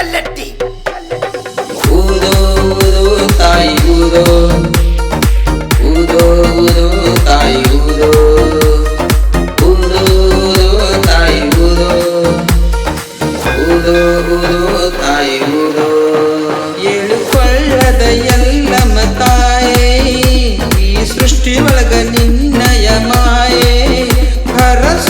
ಎಲ್ಲೆಟ್ಟಿ ಊದೋ ಊದೋ ತಾಯಿ ಊದೋ. ಊದೋ ಊದೋ ತಾಯಿ ಊದೋ. ಊದೋ ಊದೋ ತಾಯಿ ಊದೋ. ಊದೋ ಊದೋ ತಾಯಿ ಊದೋ. ಏಳು ಕೊಳ್ಳದ ಎಲ್ಲಮ್ಮ ತಾಯೇ ಈ ಸೃಷ್ಟಿ ಒಳಗ ನಿನ್ನಯ ಮಾಯೆ. ಹರಸುತ್ತ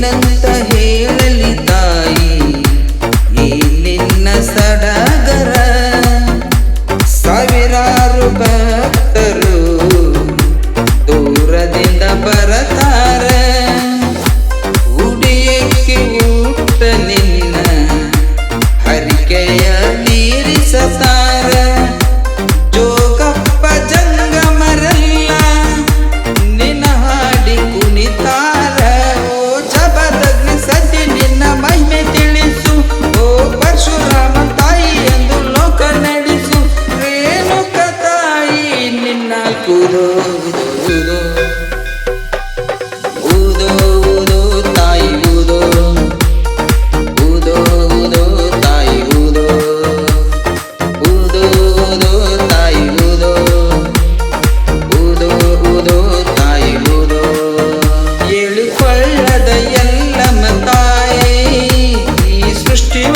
ಏನಂತ ಹೇಳಲಿ будешь ты